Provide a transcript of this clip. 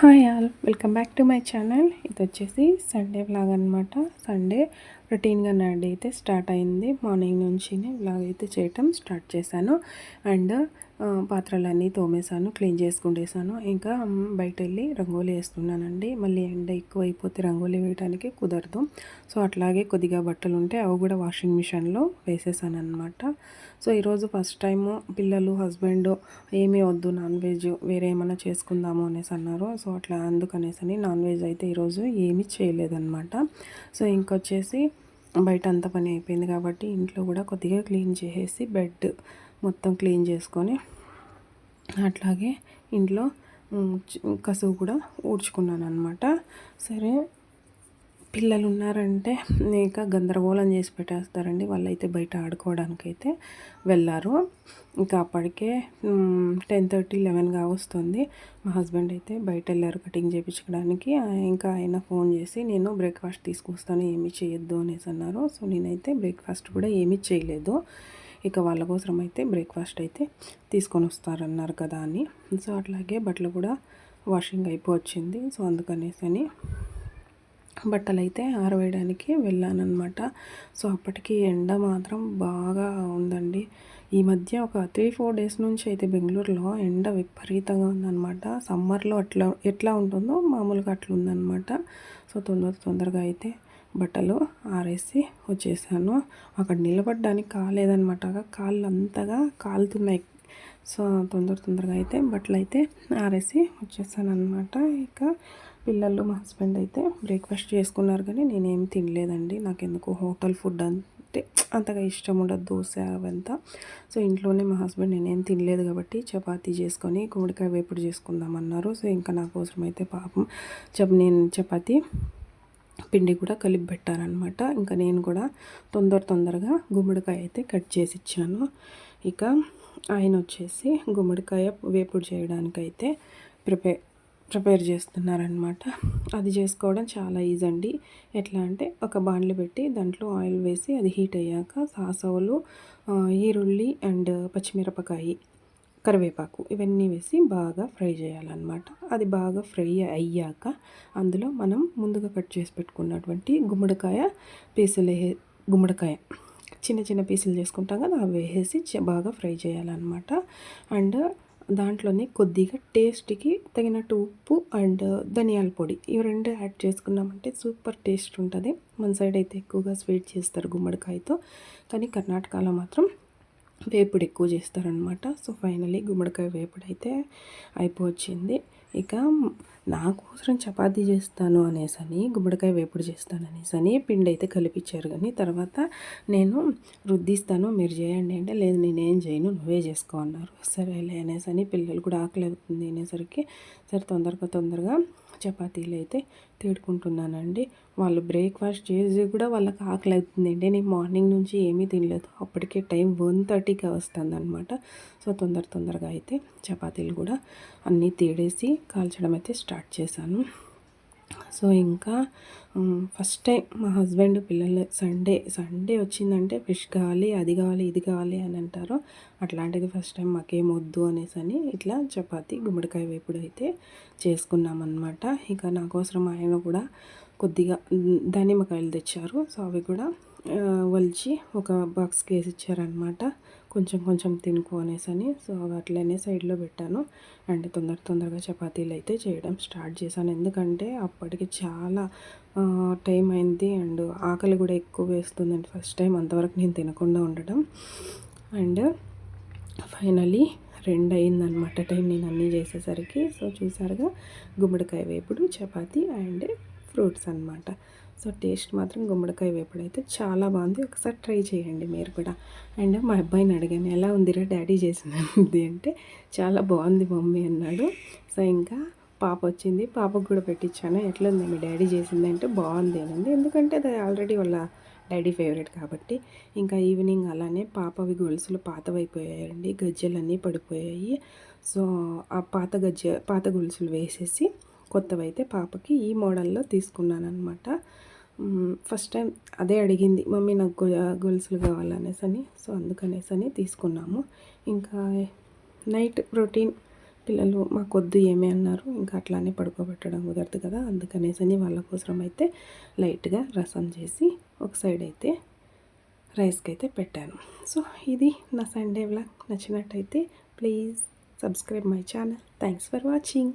Hi all welcome back to my channel. ఇది వచ్చేసి Sunday vlog అనమాట సండే రొటీన్గా నా డే అయితే స్టార్ట్ అయింది. మార్నింగ్ నుంచి వ్లాగ్ అయితే చేయటం స్టార్ట్ చేశాను. అండ్ పాత్రలన్నీ తోమేశాను క్లీన్ చేసుకుంటేసాను ఇంకా బయట వెళ్ళి రంగోలీ వేస్తున్నానండి. మళ్ళీ ఎండ ఎక్కువ అయిపోతే రంగోలీ వేయడానికి కుదరదు. సో అట్లాగే కొద్దిగా బట్టలు ఉంటే అవి కూడా వాషింగ్ మిషన్లో వేసేసాను అనమాట సో ఈరోజు ఫస్ట్ టైము పిల్లలు హస్బెండ్ ఏమీ వద్దు నాన్ వెజ్ వేరే ఏమైనా చేసుకుందాము అనేసి అన్నారు. సో అట్లా అందుకనేసి నాన్ వెజ్ అయితే ఈరోజు ఏమీ చేయలేదన్నమాట. సో ఇంకొచ్చేసి బయట అంత పని అయిపోయింది కాబట్టి ఇంట్లో కూడా కొద్దిగా క్లీన్ చేసేసి బెడ్ మొత్తం క్లీన్ చేసుకొని అట్లాగే ఇంట్లో కసువు కూడా ఊడ్చుకున్నాను అనమాట సరే పిల్లలు ఉన్నారంటే ఇక గందరగోళం చేసి పెట్టేస్తారండి. వాళ్ళైతే బయట ఆడుకోవడానికి అయితే వెళ్ళారు. ఇంకా అప్పటికే టెన్ థర్టీ లెవెన్గా వస్తుంది. మా హస్బెండ్ అయితే బయట వెళ్ళారు కటింగ్ చేయించుకోవడానికి ఇంకా ఆయన ఫోన్ చేసి నేను బ్రేక్ఫాస్ట్ తీసుకొస్తాను ఏమి చేయొద్దు అనేసి అన్నారు. సో నేనైతే బ్రేక్ఫాస్ట్ కూడా ఏమీ చేయలేదు. ఇక వాళ్ళ కోసం అయితే బ్రేక్ఫాస్ట్ అయితే తీసుకొని వస్తారన్నారు కదా అని. సో అట్లాగే బట్టలు కూడా వాషింగ్ అయిపోవచ్చింది. సో అందుకనేసి అని బట్టలు అయితే ఆరవేయడానికి వెళ్ళానమాట సో అప్పటికి ఎండ మాత్రం బాగా ఉందండి. ఈ మధ్య ఒక త్రీ ఫోర్ డేస్ నుంచి అయితే బెంగళూరులో ఎండ విపరీతంగా ఉందన్నమాట. సమ్మర్లో అట్లా ఎట్లా ఉంటుందో మామూలుగా అట్లా ఉందన్నమాట సో తొందర తొందరగా అయితే బట్టలు ఆరేసి వచ్చేసాను. అక్కడ నిలబడడానికి కాలేదనమాట కాళ్ళు అంతగా కాలుతున్నాయి. సో తొందర తొందరగా అయితే బట్టలు అయితే ఆరేసి వచ్చేసాను అనమాట ఇక పిల్లలు మా హస్బెండ్ అయితే బ్రేక్ఫాస్ట్ చేసుకున్నారు కానీ నేనేం తినలేదండి. నాకు ఎందుకు హోటల్ ఫుడ్ అంటే అంతగా ఇష్టం ఉండదు దోశ అవంతా. సో ఇంట్లోనే మా హస్బెండ్ నేనేం తినలేదు కాబట్టి చపాతీ చేసుకొని గుమ్మడికాయ వేపుడు చేసుకుందామన్నారు సో ఇంకా నా కోసం అయితే పాపం చెప్ నేను చపాతీ పిండి కూడా కలిపి పెట్టారనమాట ఇంకా నేను కూడా తొందర తొందరగా గుమ్మడికాయ అయితే కట్ చేసి ఇచ్చాను. ఇక ఆయన వచ్చేసి గుమ్మడికాయ వేపుడు చేయడానికైతే ప్రిపేర్ ప్రిపేర్ చేస్తున్నారనమాట అది చేసుకోవడం చాలా ఈజీ అండి ఎట్లా అంటే ఒక బాండ్లు పెట్టి దాంట్లో ఆయిల్ వేసి అది హీట్ అయ్యాక సాసవులు ఈరుల్లి అండ్ పచ్చిమిరపకాయ కరివేపాకు ఇవన్నీ వేసి బాగా ఫ్రై చేయాలన్నమాట. అది బాగా ఫ్రై అయ్యాక అందులో మనం ముందుగా కట్ చేసి పెట్టుకున్నటువంటి గుమ్మడికాయ పీసులు గుమ్మడికాయ చిన్న చిన్న పీసులు చేసుకుంటాం కదా అవి వేసేసి బాగా ఫ్రై చేయాలన్నమాట. అండ్ దాంట్లోనే కొద్దిగా టేస్ట్కి తగినట్టు ఉప్పు అండ్ ధనియాల పొడి. ఇవి రెండు యాడ్ చేసుకున్నామంటే సూపర్ టేస్ట్ ఉంటుంది. మన సైడ్ అయితే ఎక్కువగా స్వీట్ చేస్తారు గుమ్మడికాయతో. కానీ కర్ణాటకలో మాత్రం వేపుడు ఎక్కువ చేస్తారనమాట సో ఫైనలీ గుమ్మడికాయ వేపుడు అయితే అయిపోవచ్చింది. ఇక నా కోసం చపాతీ చేస్తాను అనేసని గుమ్మడికాయ వేపుడు చేస్తాను అనేసని పిండి అయితే కలిపించారు కానీ తర్వాత నేను రుద్దిస్తాను మీరు చేయండి అంటే లేదు నేనేం చేయను నువ్వే చేసుకో అన్నారు. సరేలే అనేసని పిల్లలు కూడా ఆకలి అవుతుంది అనేసరికి సరే తొందరగా తొందరగా చపాతీలు అయితే తేడుకుంటున్నానండి. వాళ్ళు బ్రేక్ఫాస్ట్ చేసి కూడా వాళ్ళకి ఆకలి అవుతుందండి. నేను మార్నింగ్ నుంచి ఏమీ తినలేదు. అప్పటికే టైం వన్ థర్టీకి వస్తుంది అనమాట సో తొందర తొందరగా అయితే చపాతీలు కూడా అన్నీ తేడేసి కాల్చడం అయితే స్టార్ట్ చేశాను. సో ఇంకా ఫస్ట్ టైం మా హస్బెండ్ పిల్లలు సండే సండే వచ్చిందంటే ఫిష్ కావాలి అది కావాలి ఇది కావాలి అని అంటారు. అట్లాంటిది ఫస్ట్ టైం మాకేం వద్దు అనేసి అని ఇట్లా చపాతి గుమ్మడికాయ వేపుడు అయితే చేసుకున్నామన్నమాట. ఇక నా కోసం ఆయన కూడా కొద్దిగా దానిమ్మకాయలు తెచ్చారు. సో అవి కూడా వలిచి ఒక బాక్స్కి వేసి ఇచ్చారనమాట కొంచెం కొంచెం తినుకో అనేసని. సో అట్లనే సైడ్లో పెట్టాను. అండ్ తొందర తొందరగా చపాతీలు అయితే చేయడం స్టార్ట్ చేశాను. ఎందుకంటే అప్పటికి చాలా టైం అయింది. అండ్ ఆకలి కూడా ఎక్కువ వేస్తుందండి ఫస్ట్ టైం. అంతవరకు నేను తినకుండా ఉండటం అండ్ ఫైనలీ రెండు అయిందనమాట టైం నేను అన్నీ చేసేసరికి. సో చూసారుగా గుమ్మడికాయ వేపుడు చపాతీ అండ్ ఫ్రూట్స్ అనమాట సో టేస్ట్ మాత్రం గుమ్మడికాయ వేపుడు అయితే చాలా బాగుంది. ఒకసారి ట్రై చేయండి మీరు కూడా. అండ్ మా అబ్బాయిని అడిగాను ఎలా ఉందిరా డాడీ చేసింది అంటే చాలా బాగుంది మమ్మీ అన్నాడు. సో ఇంకా పాప వచ్చింది. పాపకు కూడా పెట్టించాను ఎట్లా ఉంది మీ డాడీ చేసింది? అంటే బాగుంది అనండి ఎందుకంటే అది ఆల్రెడీ వాళ్ళ డాడీ ఫేవరెట్ కాబట్టి. ఇంకా ఈవినింగ్ అలానే పాపవి గొలుసులు పాతవైపోయాయండి. గజ్జలన్నీ పడిపోయాయి. సో ఆ పాత గజ్జ పాత గొలుసులు వేసేసి కొత్తవైతే పాపకి ఈ మోడల్లో తీసుకున్నాను అనమాట ఫస్ట్ టైం అదే అడిగింది మమ్మీ నాకు గొలుసులు కావాలనేసి అని సో అందుకనేసి అని తీసుకున్నాము. ఇంకా నైట్ ప్రోటీన్ పిల్లలు మాకు వద్దు ఏమి అన్నారు ఇంకా అట్లానే పడుకోబెట్టడం కుదరదు కదా అందుకనేసి అని వాళ్ళ కోసం అయితే లైట్గా రసం చేసి ఒక సైడ్ అయితే రైస్కి అయితే పెట్టాను. సో ఇది నా సండే వ్లాగ్ నచ్చినట్టయితే please subscribe my channel. Thanks for watching.